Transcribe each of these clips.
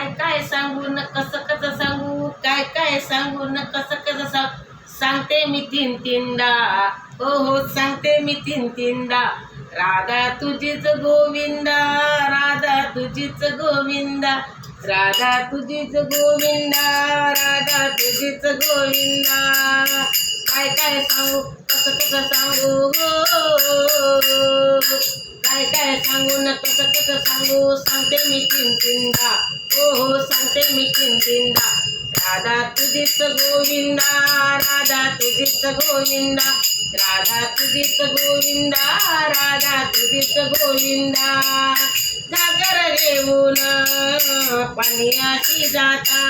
काय काय सांगू न कसं कसं सांगू काय काय सांगू न कसं कसं सांग सांगते मी तीन तीनदा. हो हो सांगते मी तीन तीनदा. राधा तुझीच गोविंदा राधा तुझीच गोविंदा. राधा तुझीच गोविंदा राधा तुझीच गोविंदा. काय काय सांगू कसं कसं सांगू हो, हो, हो. काय काय सांगू न कसं कसं सांगू सांगते मी तीन तीनदा हो हो सांगते मी तीन तीनदा राधा तुझीच गोविंदा राधा तुझीच गोविंदा राधा तुझीच गोविंदा राधा तुझीच गोविंदा घागर घेऊन पाण्याशी जाता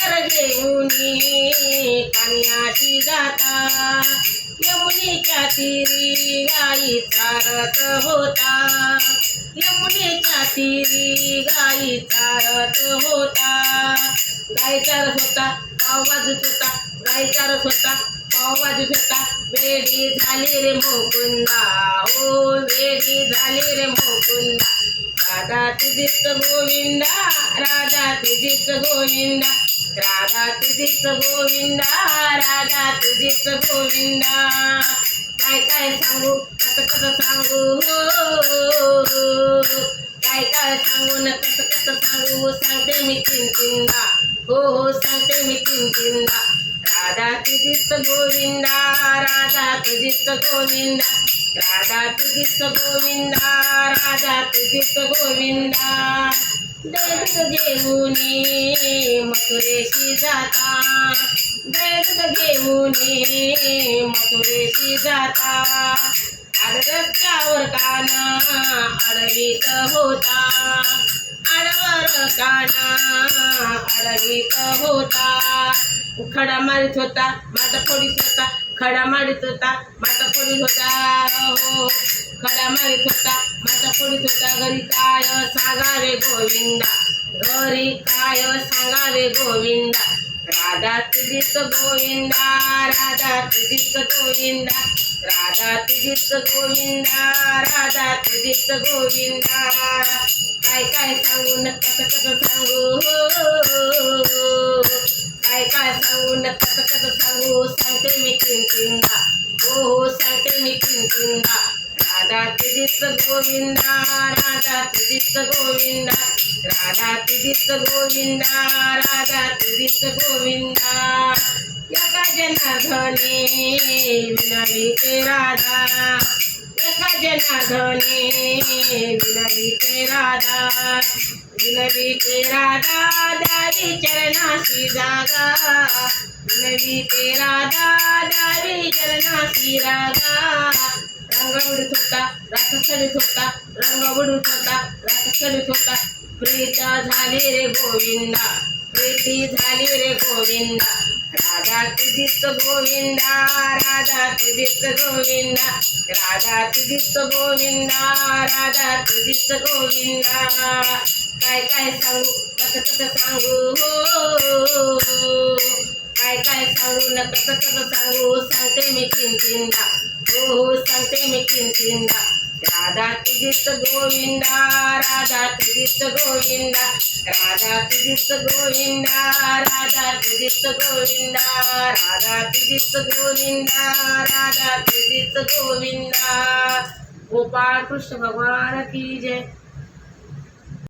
घागर घेऊन कन्याची जाता. यमुनेच्या तिरी गाई चारत होता. यमुनेच्या तिरी गाई चारत होता. गाय चारत होता पाव वाजत होता. गाय चारत होता पाव वाजत होता. वेडी झाली रे मोकुंदा ओ हो, वेडी झाली रे मोकुंदा राधा तुझीच गोविंदा राधा तुझीच गोविंदा. राधा तुझीच गोविंदा राधा तुझीच गोविंदा काय काय सांगू कसं कसं सांगू हो काय काय सांगू न कसं कसं सांगू सांगते मी तीन तीनदा हो हो सांगते मी तीन तीनदा राधा तुझीच गोविंदा राधा तुझीच गोविंदा राधा तुझीच गोविंदा राधा तुझीच गोविंदा. दैवत घेऊन मथुरेशी जाता. दैवत घेऊन मथुरेशी जाता. आड रस्त्यावर काना अडवीत होता. आडवर काना अडवीत होता. खडा मारित होता माता फोडीत होता. खडा मारित होता माता फोडीत होता. हो खडा मारित होता माता फोडीत होता. घरी काय सांगावे गोविंदा? घरी काय सांगावे गोविंदा? राधा तुझीच गोविंदा राधा तुझीच गोविंदा राधा तुझीच गोविंदा राधा तुझीच गोविंदा काय काय सांगू न कसं कसं सांगू हो काय काय सांगू न कसं कसं सांगू सांगते मी तीन तीनदा हो हो सांगते मी तीन तीनदा राधा तुझीच गोविंदा राधा तुझीच गोविंदा राधा तुझीच गोविंदा राधा तुझीच गोविंदा. एका जनार्दने विनवी ते राधा. एका जनार्दने विनवी ते राधा विनवी ते राधा द्यावी चरणाशी जागा विनवी ते राधा द्यावी चरणाशी रागा रंग उडत होता रस चढत होता रंग उडत होता रस चढत होता प्रीत झाली रे गोविंदा प्रीती झाली रे गोविंदा राधा तुझीच गोविंदा राधा तुझीच गोविंदा राधा तुझीच गोविंदा राधा तुझीच गोविंदा काय काय सांगू कसं कसं सांगू हो काय काय सांगू न कसं कसं सांगू सांगते मी तीन तीनदा. हो हो सांगते मी तीन तीनदा. राधा तुझीच गोविंदा राधा तुझीच गोविंदा. राधा तुझीच गोविंदा राधा तुझीच गोविंदा. राधा तुझीच गोविंदा राधा तुझीच गोविंदा. गोपाळ कृष्ण भगवान की जय.